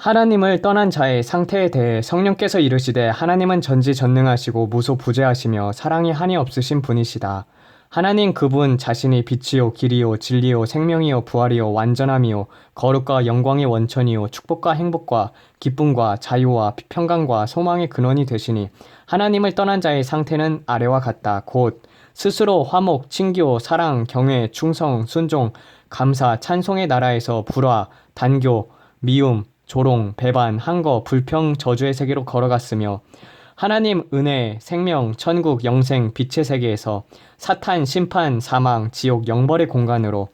하나님을 떠난 자의 상태에 대해 성령께서 이르시되 하나님은 전지전능하시고 무소부재하시며 사랑이 한이 없으신 분이시다. 하나님 그분 자신이 빛이요 길이요 진리요 생명이요 부활이요 완전함이요 거룩과 영광의 원천이요 축복과 행복과 기쁨과 자유와 평강과 소망의 근원이 되시니 하나님을 떠난 자의 상태는 아래와 같다. 곧 스스로 화목, 친교, 사랑, 경외, 충성, 순종, 감사, 찬송의 나라에서 불화, 단교, 미움, 조롱, 배반, 항거, 불평, 저주의 세계로 걸어갔으며 하나님 은혜, 생명, 천국, 영생, 빛의 세계에서 사탄, 심판, 사망, 지옥, 영벌의 공간으로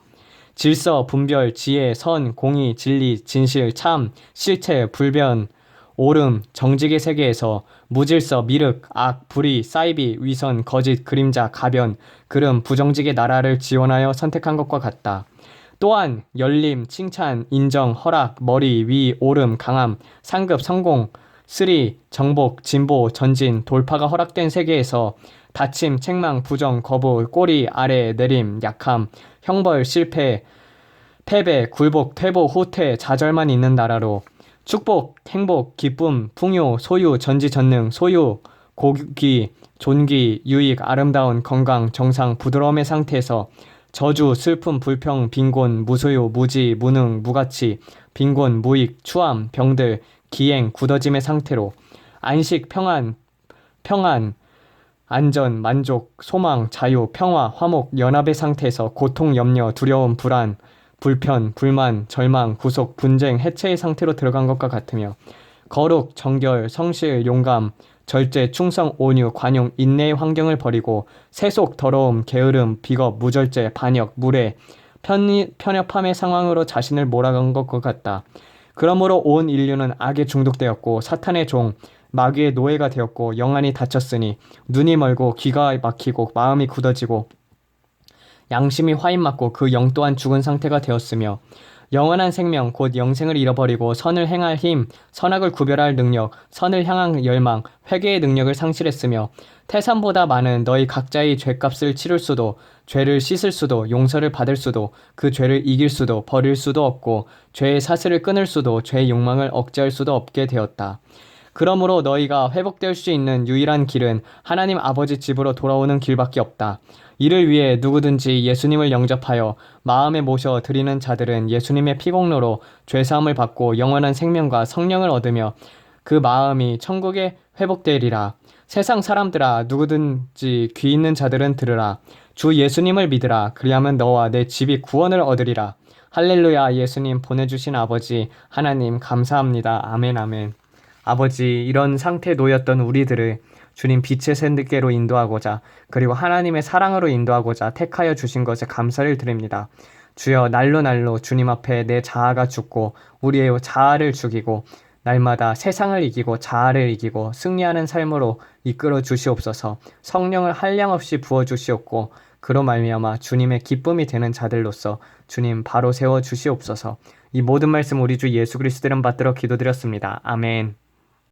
질서, 분별, 지혜, 선, 공의, 진리, 진실, 참, 실체, 불변, 오름, 정직의 세계에서 무질서, 미륵, 악, 불의, 사이비, 위선, 거짓, 그림자, 가변, 그름, 부정직의 나라를 지원하여 선택한 것과 같다. 또한 열림, 칭찬, 인정, 허락, 머리, 위, 오름, 강함, 상급, 성공, 쓰리, 정복, 진보, 전진, 돌파가 허락된 세계에서 다침, 책망, 부정, 거부, 꼬리, 아래, 내림, 약함, 형벌, 실패, 패배, 굴복, 퇴보, 후퇴, 좌절만 있는 나라로 축복, 행복, 기쁨, 풍요, 소유, 전지전능, 소유, 고기, 존귀, 유익, 아름다운, 건강, 정상, 부드러움의 상태에서 저주, 슬픔, 불평, 빈곤, 무소유, 무지, 무능, 무가치, 빈곤, 무익, 추함, 병들, 기행, 굳어짐의 상태로 안식, 평안, 평안, 안전, 만족, 소망, 자유, 평화, 화목, 연합의 상태에서 고통, 염려, 두려움, 불안, 불편, 불만, 절망, 구속, 분쟁, 해체의 상태로 들어간 것과 같으며 거룩, 정결, 성실, 용감, 절제, 충성, 온유, 관용, 인내의 환경을 버리고 세속, 더러움, 게으름, 비겁, 무절제, 반역, 무례, 편리, 편협함의 상황으로 자신을 몰아간 것과 같다. 그러므로 온 인류는 악에 중독되었고 사탄의 종, 마귀의 노예가 되었고 영안이 닫혔으니 눈이 멀고 귀가 막히고 마음이 굳어지고 양심이 화인 맞고 그 영 또한 죽은 상태가 되었으며 영원한 생명 곧 영생을 잃어버리고 선을 행할 힘, 선악을 구별할 능력, 선을 향한 열망, 회개의 능력을 상실했으며 태산보다 많은 너희 각자의 죄값을 치를 수도 죄를 씻을 수도 용서를 받을 수도 그 죄를 이길 수도 버릴 수도 없고 죄의 사슬을 끊을 수도 죄의 욕망을 억제할 수도 없게 되었다. 그러므로 너희가 회복될 수 있는 유일한 길은 하나님 아버지 집으로 돌아오는 길밖에 없다. 이를 위해 누구든지 예수님을 영접하여 마음에 모셔 드리는 자들은 예수님의 피공로로 죄사함을 받고 영원한 생명과 성령을 얻으며 그 마음이 천국에 회복되리라. 세상 사람들아 누구든지 귀 있는 자들은 들으라. 주 예수님을 믿으라. 그리하면 너와 내 집이 구원을 얻으리라. 할렐루야 예수님 보내주신 아버지 하나님 감사합니다. 아멘 아멘. 아버지 이런 상태에 놓였던 우리들을 주님 빛의 샌드께로 인도하고자 그리고 하나님의 사랑으로 인도하고자 택하여 주신 것에 감사를 드립니다. 주여 날로 날로 주님 앞에 내 자아가 죽고 우리의 자아를 죽이고 날마다 세상을 이기고 자아를 이기고 승리하는 삶으로 이끌어 주시옵소서. 성령을 한량 없이 부어 주시옵고 그로 말미암아 주님의 기쁨이 되는 자들로서 주님 바로 세워 주시옵소서. 이 모든 말씀 우리 주 예수 그리스도를 받들어 기도드렸습니다. 아멘.